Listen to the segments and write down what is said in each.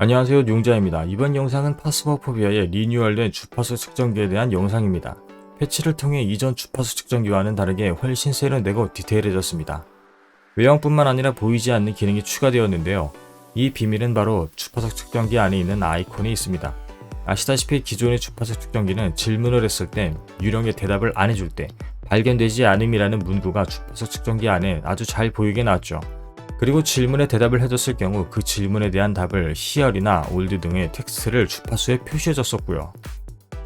안녕하세요 용자입니다. 이번 영상은 파스모포비아의 리뉴얼된 주파수 측정기에 대한 영상입니다. 패치를 통해 이전 주파수 측정기와는 다르게 훨씬 세련되고 디테일해졌습니다. 외형뿐만 아니라 보이지 않는 기능이 추가되었는데요. 이 비밀은 바로 주파수 측정기 안에 있는 아이콘이 있습니다. 아시다시피 기존의 주파수 측정기는 질문을 했을 때 유령의 대답을 안 해줄 때 발견되지 않음이라는 문구가 주파수 측정기 안에 아주 잘 보이게 나왔죠. 그리고 질문에 대답을 해줬을 경우 그 질문에 대한 답을 히얼이나 올드 등의 텍스트를 주파수에 표시해줬었고요.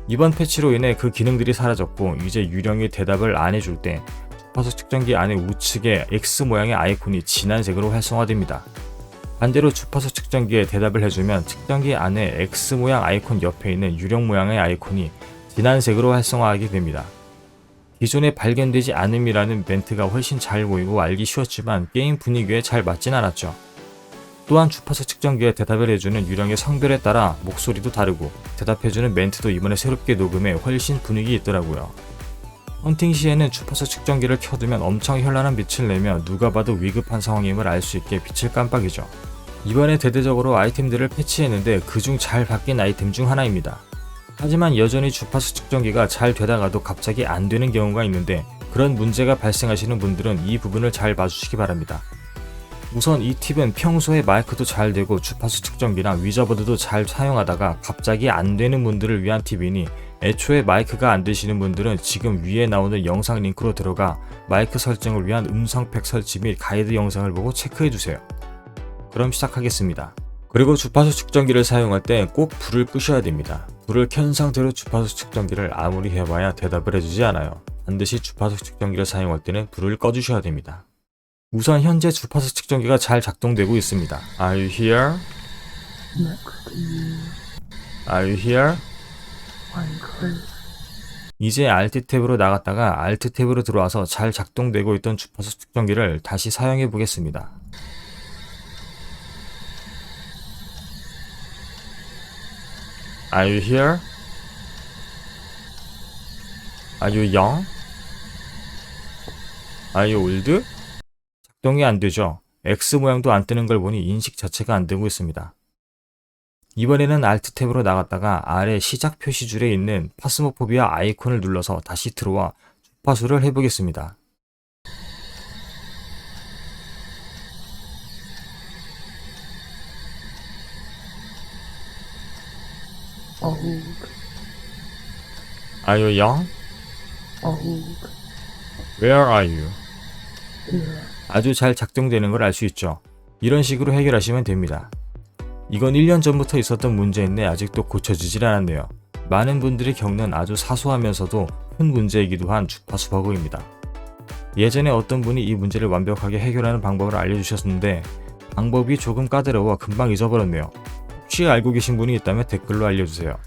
이번 패치로 인해 그 기능들이 사라졌고 이제 유령이 대답을 안 해줄 때 주파수 측정기 안에 우측에 X 모양의 아이콘이 진한 색으로 활성화됩니다. 반대로 주파수 측정기에 대답을 해주면 측정기 안에 X 모양 아이콘 옆에 있는 유령 모양의 아이콘이 진한 색으로 활성화하게 됩니다. 기존에 발견되지 않음이라는 멘트가 훨씬 잘 보이고 알기 쉬웠지만 게임 분위기에 잘 맞진 않았죠. 또한 주파수 측정기에 대답을 해주는 유령의 성별에 따라 목소리도 다르고 대답해주는 멘트도 이번에 새롭게 녹음해 훨씬 분위기 있더라고요. 헌팅 시에는 주파수 측정기를 켜두면 엄청 현란한 빛을 내며 누가 봐도 위급한 상황임을 알 수 있게 빛을 깜빡이죠. 이번에 대대적으로 아이템들을 패치했는데 그중 잘 바뀐 아이템 중 하나입니다. 하지만 여전히 주파수 측정기가 잘 되다가도 갑자기 안 되는 경우가 있는데 그런 문제가 발생하시는 분들은 이 부분을 잘 봐주시기 바랍니다. 우선 이 팁은 평소에 마이크도 잘 되고 주파수 측정기랑 위저보드도 잘 사용하다가 갑자기 안 되는 분들을 위한 팁이니 애초에 마이크가 안 되시는 분들은 지금 위에 나오는 영상 링크로 들어가 마이크 설정을 위한 음성팩 설치 및 가이드 영상을 보고 체크해주세요. 그럼 시작하겠습니다. 그리고 주파수 측정기를 사용할 때 꼭 불을 끄셔야 됩니다. 불을 켠 상태로 주파수 측정기를 아무리 해봐야 대답을 해주지 않아요. 반드시 주파수 측정기를 사용할 때는 불을 꺼주셔야 됩니다. 우선 현재 주파수 측정기가 잘 작동되고 있습니다. Are you here? Are you here? 이제 Alt 탭으로 나갔다가 Alt 탭으로 들어와서 잘 작동되고 있던 주파수 측정기를 다시 사용해 보겠습니다. Are you here? Are you young? Are you old? 작동이 안 되죠. X 모양도 안 뜨는 걸 보니 인식 자체가 안 되고 있습니다. 이번에는 Alt 탭으로 나갔다가 아래 시작 표시줄에 있는 파스모포비아 아이콘을 눌러서 다시 들어와 주파수를 해보겠습니다. Old, Are you young? old, Where are you? 아주 잘 작동되는 걸 알 수 있죠. 이런 식으로 해결하시면 됩니다. 이건 1년 전부터 있었던 문제인데 아직도 고쳐지질 않았네요. 많은 분들이 겪는 아주 사소하면서도 큰 문제이기도 한 주파수 버그입니다. 예전에 어떤 분이 이 문제를 완벽하게 해결하는 방법을 알려주셨는데 방법이 조금 까다로워 금방 잊어버렸네요. 혹시 알고 계신 분이 있다면 댓글로 알려주세요.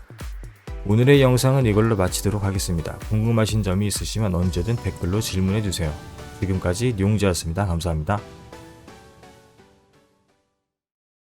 오늘의 영상은 이걸로 마치도록 하겠습니다. 궁금하신 점이 있으시면 언제든 댓글로 질문해주세요. 지금까지 용지였습니다. 감사합니다.